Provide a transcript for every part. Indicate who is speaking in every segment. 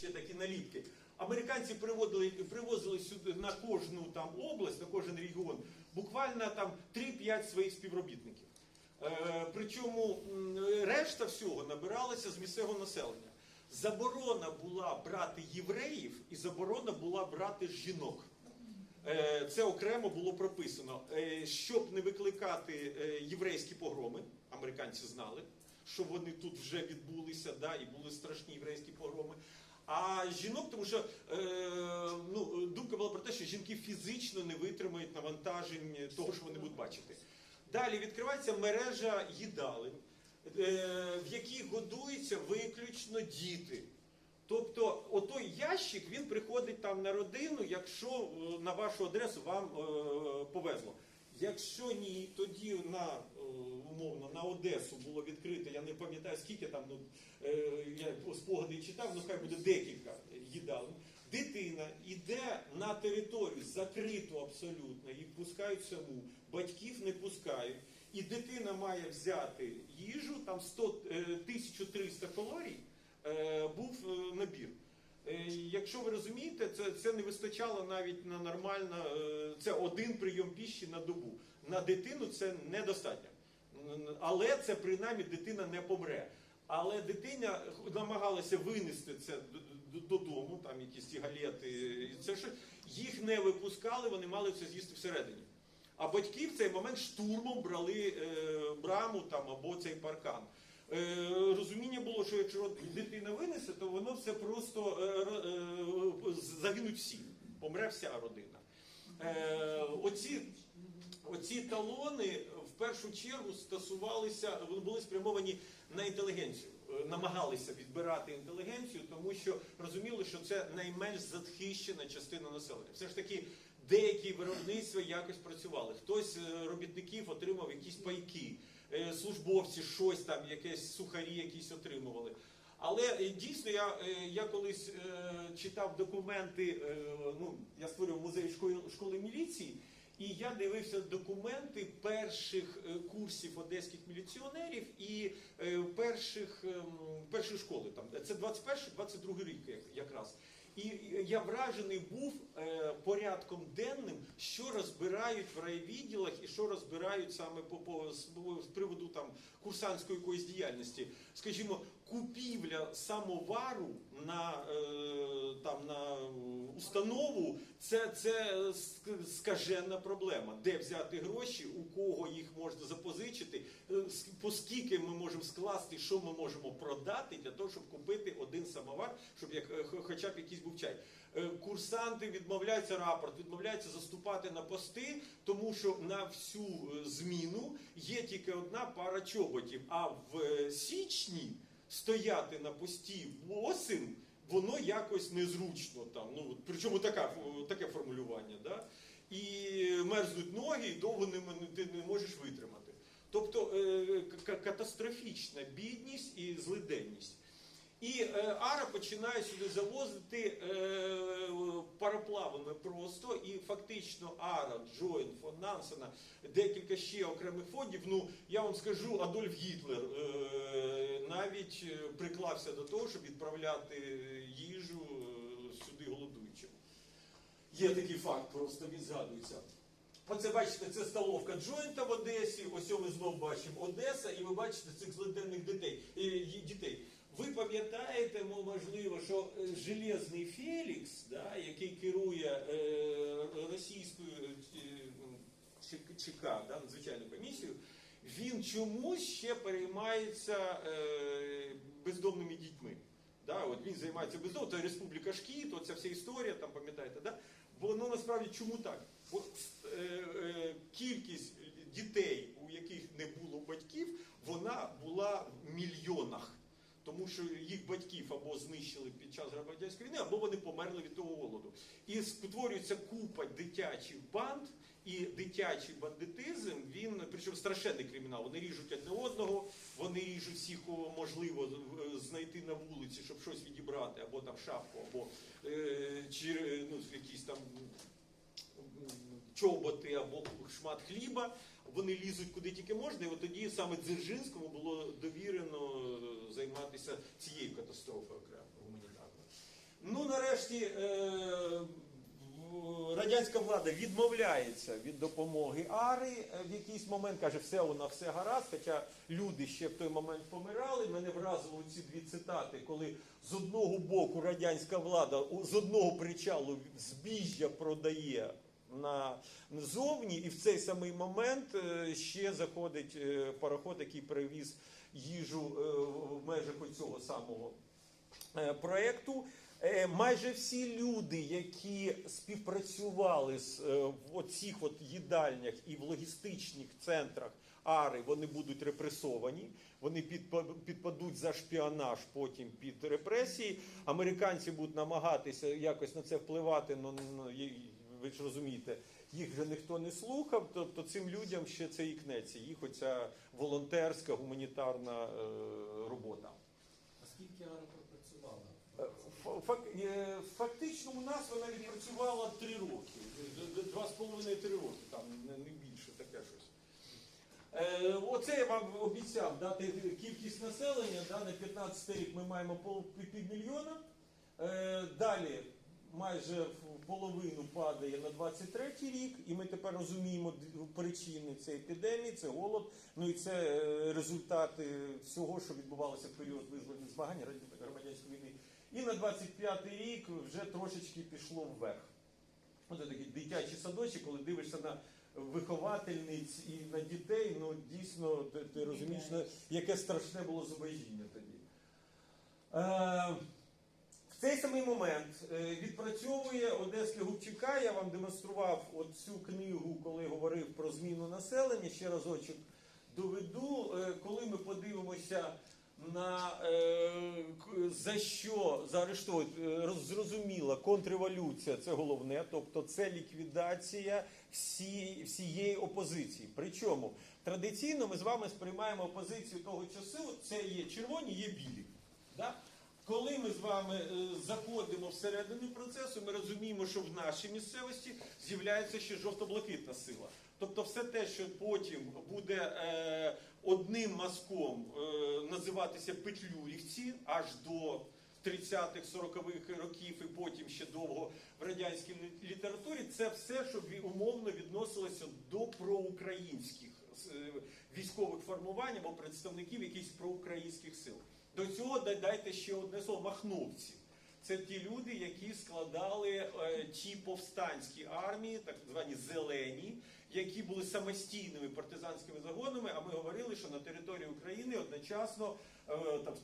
Speaker 1: ще такі наліпки. Американці приводили, привозили сюди на кожну там область, на кожен регіон, буквально там 3-5 своїх співробітників. Е, причому решта всього набиралася з місцевого населення. Заборона була брати євреїв і заборона була брати жінок. Е, Це окремо було прописано, Е, щоб не викликати е, єврейські погроми. Американці знали, що вони тут вже відбулися, да, і були страшні єврейські погроми. А жінок, тому що е, ну, думка була про те, що жінки фізично не витримають навантажень того, що вони будуть бачити. Далі відкривається мережа їдалень, е, в якій годуються виключно діти. Тобто, отой ящик він приходить там на родину, якщо е, на вашу адресу вам повезло. Якщо ні, тоді на е, умовно на Одесу було відкрито, я не пам'ятаю скільки там, ну е, я спогади читав, ну хай буде декілька їдалень. Дитина йде на територію закриту абсолютно, їх пускають саму, батьків не пускають. І дитина має взяти їжу, там 100, е, 1300 калорій е, був е, набір. Е, Якщо ви розумієте, це, це не вистачало навіть на нормально, е, це один прийом піші на добу. На дитину це недостатньо. Але це принаймні дитина не помре. Але дитина намагалася винести це додому, там якісь ці галети, це що їх не випускали, вони мали це з'їсти всередині. А батьки в цей момент штурмом брали е, браму там або цей паркан. Е, розуміння було, що якщо дитина винесе, то воно все просто е, е, загинуть всі, помре вся родина. Оці, оці талони в першу чергу стосувалися, вони були спрямовані на інтелігенцію, намагалися відбирати інтелігенцію, тому що розуміли, що це найменш захищена частина населення. Все ж таки, деякі виробництва якось працювали. Хтось робітників отримав якісь пайки, службовці щось там, якесь сухарі якісь отримували. Але е, дійсно я, е, я колись е, читав документи, е, ну, я створював музей школи, школи міліції, і я дивився документи перших е, курсів одеських міліціонерів і е, перших, ем, першої школи. Там. Це 21-22 рік як- якраз. І я вражений був е, порядком денним, що розбирають в райвідділах і що розбирають саме по, по з приводу там курсантської якоїсь діяльності. Скажімо, купівля самовару на, е, там, на установу це, це скажена проблема. Де взяти гроші, у кого їх можна запозичити, е, по ми можемо скласти, що ми можемо продати для того, щоб купити один самовар, щоб як, е, хоча б якийсь був чай. Курсанти відмовляються рапорт, відмовляються заступати на пости, тому що на всю зміну є тільки одна пара чоботів. А в січні стояти на пості восім, воно якось незручно там. Ну причому така таке формулювання, да? І мерзнуть ноги, і довго не, ти не можеш витримати. Тобто е, катастрофічна бідність і злиденність. І е, Ара починає сюди завозити е, пароплавами просто, і фактично Ара, Джойн, фон Нансена, декілька ще окремих фондів. Ну я вам скажу, Адольф Гітлер е, навіть е, приклався до того, щоб відправляти їжу е, сюди голодуючим. Є такий факт, просто він згадується. Оце бачите, це столовка Джойнта в Одесі. Ось ми знов бачимо Одеса, і ви бачите цих злиденних дітей. Ви пам'ятаєте, можливо, що е, Железний Фелікс, да, який керує е, російською е, ЧК, да, надзвичайною комісією, він чомусь ще переймається е, бездомними дітьми. Да, от він займається бездомним, це Республіка Шкіт, оця вся історія, там пам'ятаєте, да? Бо ну насправді чому так? Е, е, кількість дітей, у яких не було батьків, вона була в мільйонах. Тому що їх батьків або знищили під час громадянської війни, або вони померли від того голоду. І створюється купа дитячих банд, і дитячий бандитизм, він, причому страшенний кримінал. Вони ріжуть одне одного, вони ріжуть всіх, кого можливо е, знайти на вулиці, щоб щось відібрати, або там шапку, або е, чи, ну, якісь там чоботи або шмат хліба, вони лізуть куди тільки можна, і от тоді саме Дзержинському було довірено е, займатися цією катастрофою окремо гуманітарною. Нарешті е, радянська влада відмовляється від допомоги Ари е, в якийсь момент, каже, все нас все гаразд. Хоча люди ще в той момент помирали. Мене вразило ці дві цитати, коли з одного боку радянська влада з одного причалу збіжжя продає на зовні, і в цей самий момент е, ще заходить пароход, який привіз їжу е, в межах цього самого е, проекту. Е, Майже всі люди, які співпрацювали з, в оцих от їдальнях і в логістичних центрах Ари, вони будуть репресовані, вони підпа- підпадуть за шпіонаж, потім під репресії. Американці будуть намагатися якось на це впливати. Є- ви ж розумієте, їх вже ніхто не слухав. Тобто цим людям ще це ікнеться. Їх оця волонтерська гуманітарна е, робота.
Speaker 2: А скільки Ара пропрацювала?
Speaker 1: Е, е, Фактично у нас вона відпрацювала три роки, два з половиною-три роки, там не більше таке щось. Оце я вам обіцяв дати кількість населення. Да, на 15 рік ми маємо пів- півмільйона. Далі майже в половину падає на 23 рік, і ми тепер розуміємо причини цієї епідемії, це голод. Ну і це е, результати всього, що відбувалося в період визвольних змагань громадянської війни. І на 25 рік вже трошечки пішло вверх. Ось такий дитячий садочок, коли дивишся на виховательниць і на дітей, ну дійсно ти, ти розумієш, яке страшне було зубожіння тоді. Е, цей самий момент е, відпрацьовує Одеське Губчика. Я вам демонстрував цю книгу, коли говорив про зміну населення. Ще разочок доведу, Е, коли ми подивимося на е, за що заарештовують, роз- зрозуміло, контрреволюція це головне, тобто це ліквідація всі, всієї опозиції. Причому традиційно ми з вами сприймаємо опозицію того часу, це є червоні, є білі. Да? Коли ми з вами е, заходимо всередину процесу, ми розуміємо, що в нашій місцевості з'являється ще жовто-блакитна сила. Тобто все те, що потім буде е, одним мазком е, називатися Петлюрівці аж до 30-х, 40-х років і потім ще довго в радянській літературі, це все, що умовно відносилося до проукраїнських військових формувань або представників якихось проукраїнських сил. До цього додайте ще одне слово махновці. Це ті люди, які складали е, ті повстанські армії, так звані зелені, які були самостійними партизанськими загонами. А ми говорили, що на території України одночасно е, там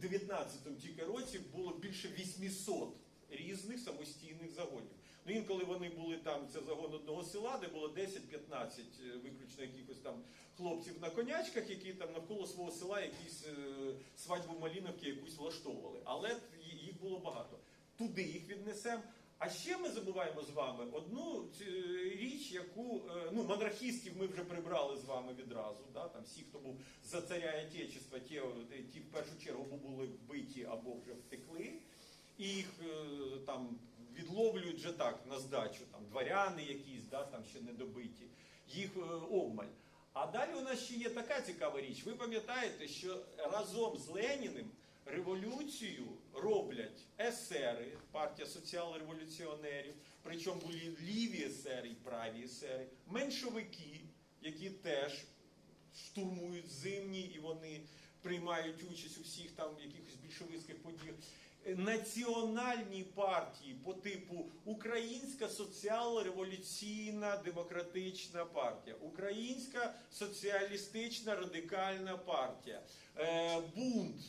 Speaker 1: в 19-му тільки році було більше 800 різних самостійних загонів. Ну інколи вони були там, це загон одного села, де було 10-15 е, виключно якихось там хлопців на конячках, які там навколо свого села якісь е, свадьбу Маліновки якусь влаштовували. Але їх було багато. Туди їх віднесемо. А ще ми забуваємо з вами одну ці- річ, яку е, ну монархістів ми вже прибрали з вами відразу. Да? Там всі, хто був за царя отечества, ті, ті в першу чергу були вбиті або вже втекли. І їх е, там відловлюють вже так на здачу, там дворяни якісь, да, там ще недобиті, їх е, обмаль. А далі у нас ще є така цікава річ. Ви пам'ятаєте, що разом з Леніним революцію роблять есери, партія соціал-революціонерів, причому були ліві есери і праві есери, меншовики, які теж штурмують зимні і вони приймають участь у всіх там якихось більшовицьких подіях. Національні партії по типу Українська соціал-революційна демократична партія, Українська соціалістична радикальна партія, е, бунт,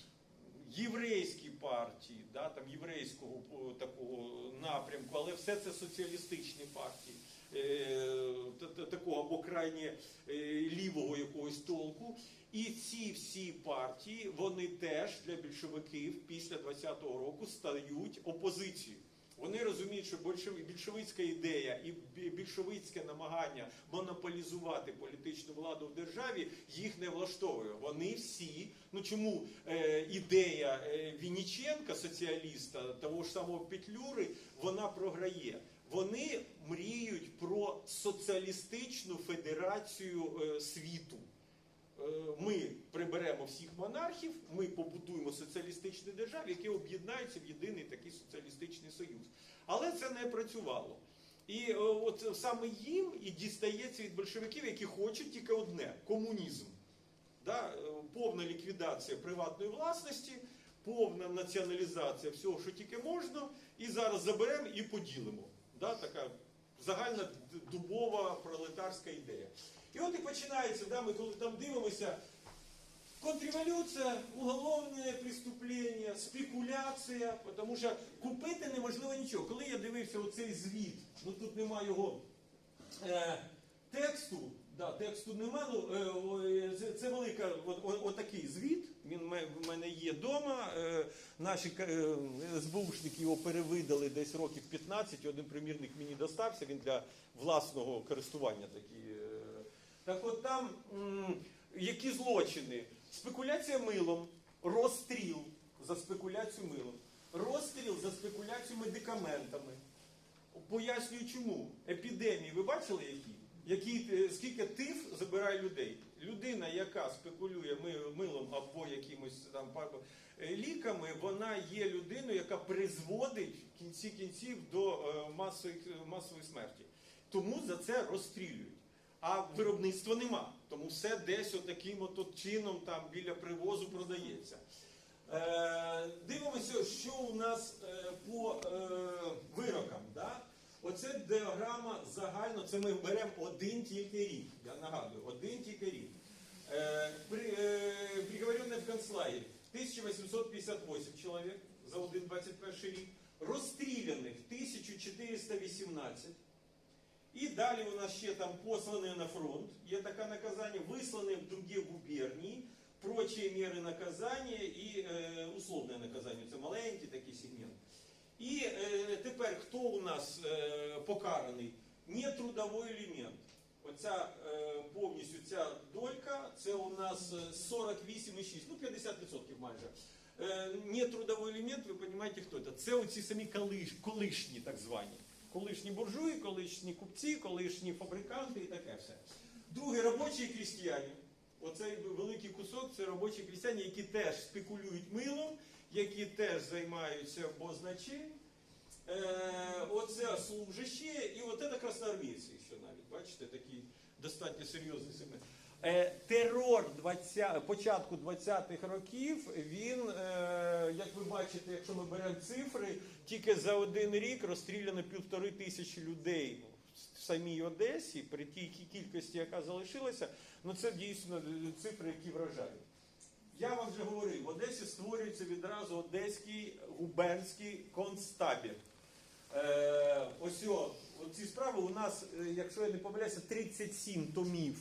Speaker 1: єврейські партії, да, там єврейського такого напрямку, але все це соціалістичні партії. Е, та- та- Такого або крайні е, лівого якогось толку. І ці всі партії, вони теж для більшовиків після 20-го року стають опозицією. Вони розуміють, що більшовицька ідея і більшовицьке намагання монополізувати політичну владу в державі їх не влаштовує. Вони всі, ну чому е, ідея е, Вінніченка, соціаліста, того ж самого Петлюри, вона програє. Вони мріють про соціалістичну федерацію е, світу. Е, Ми приберемо всіх монархів, ми побудуємо соціалістичну державу, які об'єднаються в єдиний такий соціалістичний союз. Але це не працювало. І е, от саме їм і дістається від большевиків, які хочуть тільки одне комунізм. Да? Повна ліквідація приватної власності, повна націоналізація всього, що тільки можна, і зараз заберемо і поділимо. Да? Така загальна дубова пролетарська ідея. І от і починається, да, ми коли там дивимося, контрреволюція, уголовне преступлення, спекуляція, тому що купити неможливо нічого. Коли я дивився оцей звіт, ну тут немає його е, тексту, да, тексту нема, ну, е, е, це, велика, от, о- отакий звіт, він в ме- в мене є вдома, е, наші е, СБУшники його перевидали десь років 15, один примірник мені достався, він для власного користування такий. Так от там, які злочини? Спекуляція милом, розстріл за спекуляцію милом, розстріл за спекуляцію медикаментами. Пояснюю чому. Епідемії, ви бачили які? Які е, скільки тиф забирає людей? Людина, яка спекулює милом або якимось там е, ліками, вона є людиною, яка призводить в кінці кінців до е, масової, масової смерті. Тому за це розстрілюють. А виробництва нема. Тому все десь отаким от чином там біля привозу продається. Е, дивимося, що у нас по е, вирокам. Да? Оце діаграма загально, це ми беремо один тільки рік. Я нагадую, один тільки рік. Е, при, е, приговоренный в концлагерь 1858 чоловік за один 21 рік, розстріляних 1418. І далі у нас ще там послані на фронт, є таке наказання, вислані в другі губернії, прочі міри наказання і е, условне наказання. Це маленький такий сегмент. І е, тепер хто у нас е, покараний? Нетрудовий елемент. Оця е, повністю ця долька, це у нас е, 48,6, ну 50% майже. Е, нетрудовий елемент, ви розумієте, хто це? Це оці самі колиш, колишні так звані. Колишні буржуї, колишні купці, колишні фабриканти і таке все. Друге робочі крістіяни. Оцей великий кусок це робочі крістяни, які теж спекулюють милом, які теж займаються бозначем. Е, оце служащі, і от це красноармійці, що навіть, бачите, такий достатньо серйозний сегмент. Е, терор 20, початку 20-х років, він, е, як ви бачите, якщо ми беремо цифри, тільки за один рік розстріляно півтори тисячі людей в самій Одесі, при тій кількості, яка залишилася, ну це дійсно е, цифри, які вражають. Я вам вже говорив, в Одесі створюється відразу Одеський губернський концтабір. Е, ось ці справи у нас, е, якщо я не помиляюся, 37 томів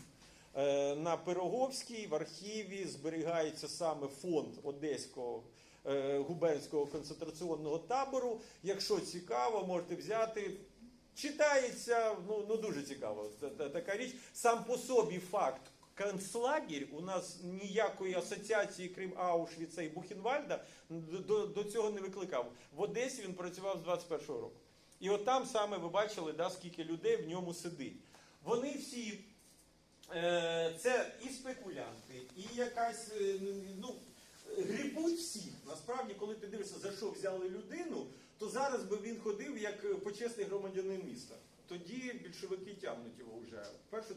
Speaker 1: е, на Пироговській в архіві зберігається саме фонд Одеського е, губернського концентраційного табору. Якщо цікаво, можете взяти. Читається, ну, ну дуже цікаво. Та- та- Така річ. Сам по собі факт. Концлагерь у нас ніякої асоціації, крім Аушвіца і Бухенвальда, до, до, до цього не викликав. В Одесі він працював з 21-го року. І от там саме ви бачили, да, скільки людей в ньому сидить. Вони всі, е, це і спекулянти, і якась, е, ну, грибуть всіх. Насправді, коли ти дивишся, за що взяли людину, то зараз би він ходив як почесний громадянин міста. Тоді більшовики тягнуть його вже. В першу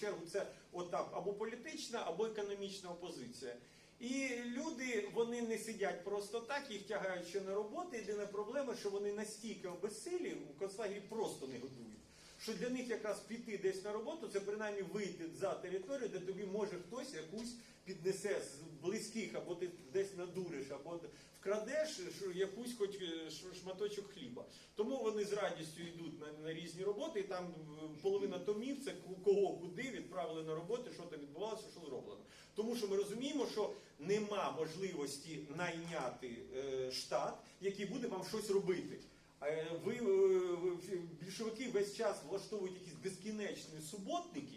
Speaker 1: чергу це отак, або політична, або економічна опозиція. І люди вони не сидять просто так, їх тягають ще на роботу. Єдина проблема, що вони настільки обезсилі, у концлагері просто не годують. Що для них якраз піти десь на роботу, це принаймні вийти за територію, де тобі може хтось якусь піднесе з близьких, або ти десь надуриш, або вкрадеш якусь хоч е, шматочок хліба. Тому вони з радістю йдуть на, на різні роботи, і там е, половина томів це кого куди відправили на роботи, що там відбувалося, що зроблено. Тому що ми розуміємо, що нема можливості найняти е, штат, який буде вам щось робити. Е, Ви е, більшовики весь час влаштовують якісь безкінечні суботники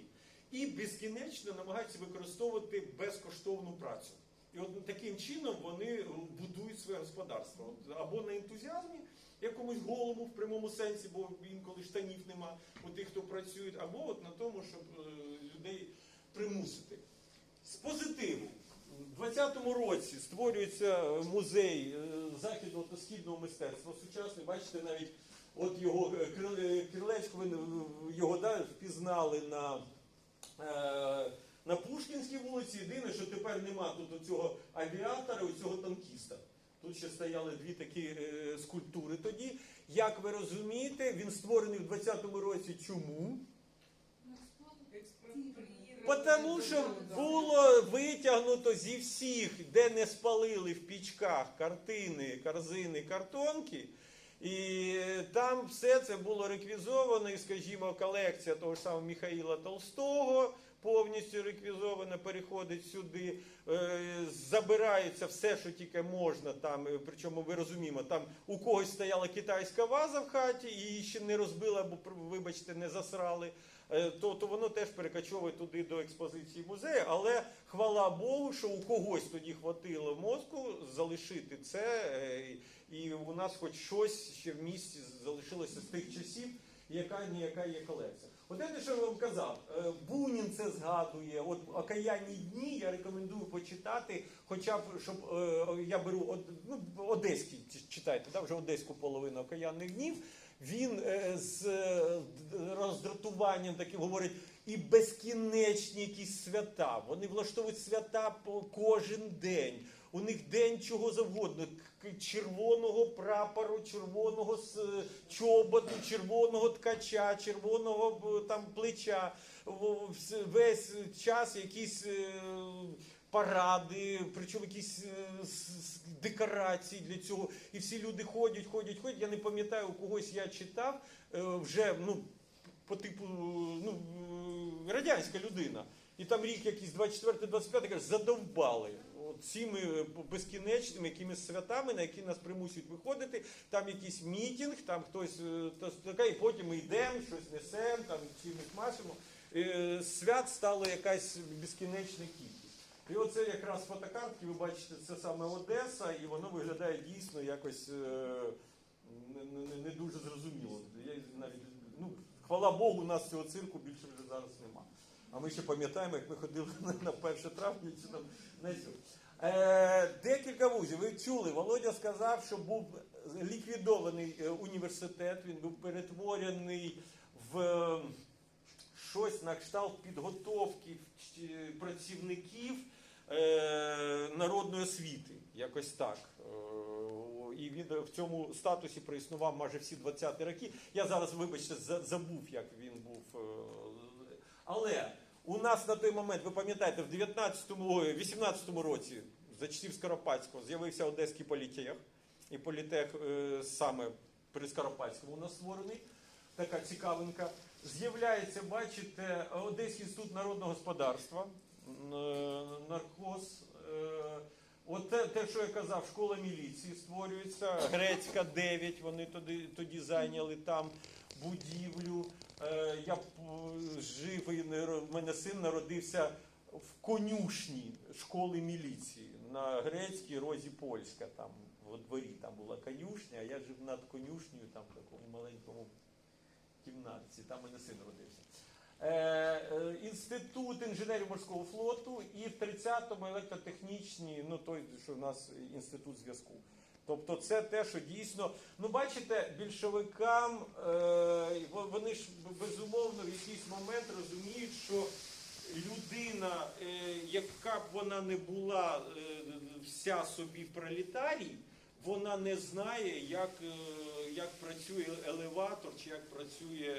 Speaker 1: і безкінечно намагаються використовувати безкоштовну працю. І от таким чином вони е, будують своє господарство або на ентузіазмі, якомусь голому в прямому сенсі, бо інколи штанів нема у тих, хто працює, або от на тому, щоб людей примусити. З позитиву. У 20-му році створюється музей е, західного та східного мистецтва. Сучасний, бачите, навіть От його е, крилечко, е, його да, впізнали на, на Пушкінській вулиці. Єдине, що тепер нема тут цього авіатора, цього танкіста. Тут ще стояли дві такі скульптури тоді. Як ви розумієте, він створений в 20-му році. Чому? Тому що було витягнуто зі всіх, де не спалили в пічках картини, корзини, картонки. І там все це було реквізовано, і, скажімо, колекція того ж самого Михаїла Толстого повністю реквізована, переходить сюди. Е, Забирається все, що тільки можна там. е, Причому ви розуміємо, там у когось стояла китайська ваза в хаті, її ще не розбили, або, вибачте, не засрали. Е, То, то воно теж перекочовує туди до експозиції музею. Але хвала Богу, що у когось тоді хватило мозку залишити це, і у нас хоч щось ще в місті залишилося з тих часів, яка ніяка є колекція. От що я вам казав, е, Бунін це згадує. От окаянні дні я рекомендую почитати, хоча б щоб е, я беру од, ну, одеський ч- читайте, да, вже одеську половину окаянних днів. Він е, з роздратуванням таким говорить. І безкінечні якісь свята. Вони влаштовують свята по кожен день. У них день чого завгодно. Червоного прапору, червоного чоботу, червоного ткача, червоного там плеча. Весь час якісь е, паради, причому якісь е, декорації для цього. І всі люди ходять, ходять, ходять. Я не пам'ятаю, у когось я читав е, вже ну, по типу ну, радянська людина. І там рік якийсь 24-25, каже, задовбали. Цими безкінечними якимись святами, на які нас примусять виходити. Там якийсь мітінг, там хтось е, така, і потім ми йдемо, щось несемо, там чимось машемо. Е, Свят стало якась безкінечна кількість. І оце якраз фотокартки, ви бачите, це саме Одеса, і воно виглядає дійсно якось е, не, не, не дуже зрозуміло. Я навіть, ну, хвала Богу, у нас цього цирку більше вже зараз нема. А ми ще пам'ятаємо, як ми ходили на- на 1 травня чи там на цю. Е, декілька вузів. Ви чули, Володя сказав, що був ліквідований е, університет, він був перетворений в е, щось на кшталт підготовки працівників е, народної освіти. Якось так. Е, І він в цьому статусі проіснував майже всі 20-ті роки. Я зараз, вибачте, забув, як він був. е, Але у нас на той момент, ви пам'ятаєте, в 19-му, 18-му році за часів Скоропадського з'явився Одеський політех. І політех е, саме при Скоропадському у нас створений. Така цікавинка. З'являється, бачите, Одеський інститут народного господарства, е, наркоз. е, От те, те, що я казав, школа міліції створюється, Грецька 9, вони тоді, тоді зайняли там будівлю. Я жив, і в мене син народився в конюшні школи міліції на Грецькій розі Польська. Там во дворі там була конюшня, а я жив над конюшнею, там в такому маленькому кімнатці, там мене син родився. Е, е, Інститут інженерів морського флоту і в 30-му електротехнічні, ну той, що в нас інститут зв'язку. Тобто це те, що дійсно, ну бачите, більшовикам е, вони ж безумовно в якийсь момент розуміють, що людина, е, яка б вона не була е, вся собі пролетарій, вона не знає, як, е, як працює елеватор, чи як працює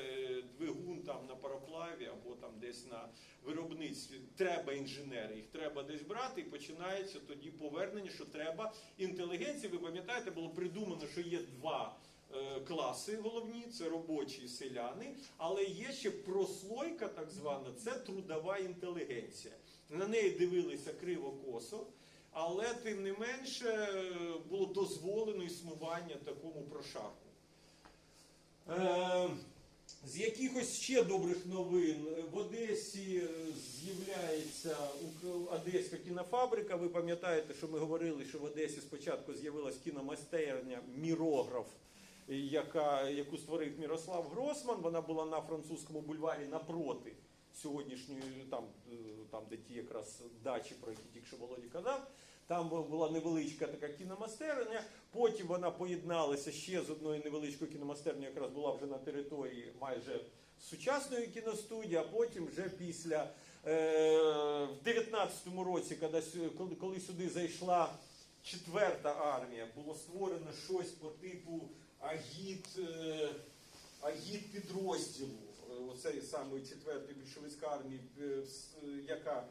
Speaker 1: двигун там на пароплаві або там десь на виробництві. Треба інженери, їх треба десь брати, і починається тоді повернення, що треба інтелігенції. Ви пам'ятаєте, було придумано, що є два. Е, Класи головні це робочі селяни, але є ще прослойка, так звана, це трудова інтелігенція. На неї дивилися криво-косо, але тим не менше було дозволено існування такому прошарку. Е, з якихось ще добрих новин в Одесі е, з'являється Одеська кінофабрика. Ви пам'ятаєте, що ми говорили, що в Одесі спочатку з'явилась кіномайстерня Мірограф, яка, яку створив Мірослав Гросман. Вона була на французькому бульварі напроти сьогоднішньої, там, е, там де ті якраз дачі, про які тільки що Володі казав. Там була невеличка така кіномастерня. Потім вона поєдналася ще з одною невеличкою кіномастернею, якраз була вже на території майже сучасної кіностудії, а потім вже після е, в 19-му році, коли сюди зайшла четверта армія, було створено щось по типу агіт, е, агіт підрозділу. Е, Оцей самий четвертий більшовицька армія, е, яка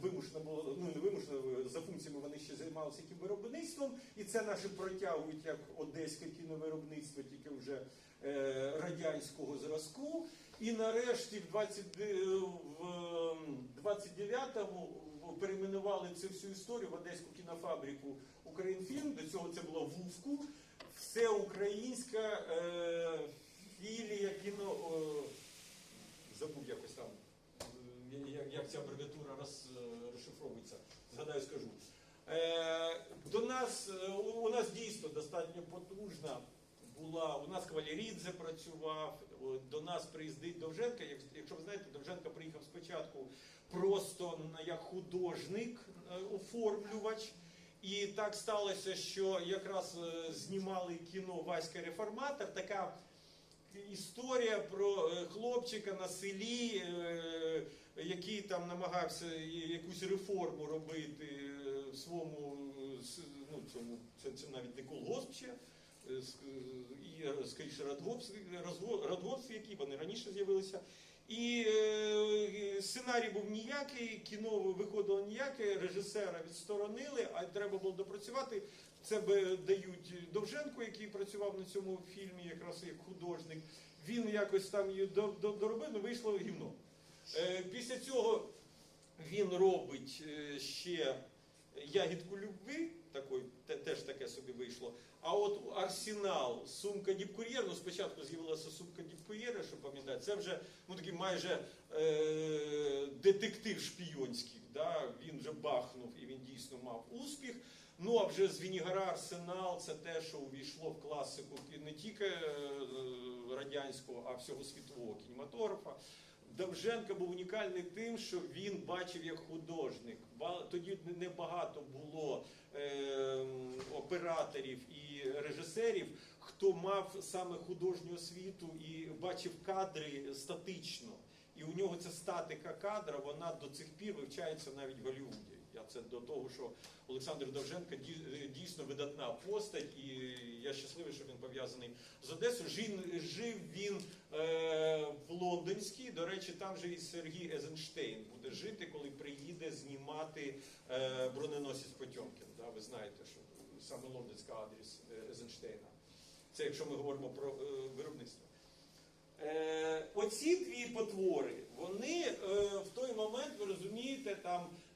Speaker 1: вимушена була, ну не вимушена, за функціями вони ще займалися кіновиробництвом, і це наші протягують як одеське кіновиробництво, тільки вже е, радянського зразку. І нарешті в 20, е, в е, 29-му перейменували цю всю історію в Одеську кінофабрику Українфільм. До цього це було вузку. Все українська е, філія кіно. Е, забув якось там, е, як, як ця абревіатура роз, е, розшифровується. Згадаю, скажу. Е, до нас, е, у, нас дійсно достатньо потужна була. У нас Кавалерідзе працював, до нас приїздить Довженка. Як- Якщо ви знаєте, Довженка приїхав спочатку просто як художник, оформлювач. І так сталося, що якраз е, знімали кіно Васька Реформатор. Така історія про е, хлопчика на селі, е, який там намагався якусь реформу робити в своєму ну, цьому, це, це навіть не колгосп ще, і скоріше радгосп, розго- які вони раніше з'явилися. І е, сценарій був ніякий, кіно виходило ніяке, режисера відсторонили, а треба було допрацювати. Це би дають Довженку, який працював на цьому фільмі, якраз як художник. Він якось там її до- до- доробив, ну вийшло гівно. Е, Після цього він робить е, ще ягідку любви, те- теж таке собі вийшло. А от арсенал, сумка Діпкур'єр, ну спочатку з'явилася сумка Діпкур'єра, що пам'ятаєте, це вже ну, такий майже е, детектив шпійонський. Да? Він вже бахнув і він дійсно мав успіх. Ну а вже з Вінігара Арсенал це те, що увійшло в класику не тільки е, радянського, а всього світового кінематографа. Довженко був унікальний тим, що він бачив як художник. Тоді небагато було е, операторів і режисерів, хто мав саме художню освіту і бачив кадри статично. І у нього ця статика кадра, вона до цих пір вивчається навіть в Голлівуді. Я це до того, що Олександр Довженко ді- дійсно видатна постать, і я щасливий, що він пов'язаний з Одесою. Жив він е, в Лондонській. До речі, там же і Сергій Езенштейн буде жити, коли приїде знімати е, броненосець Потьомкін. Да? Ви знаєте, що саме лондонська адрес е, Езенштейна. Це якщо ми говоримо про е, виробництво. Е, оці дві потвори, вони в той момент, ви розумієте, там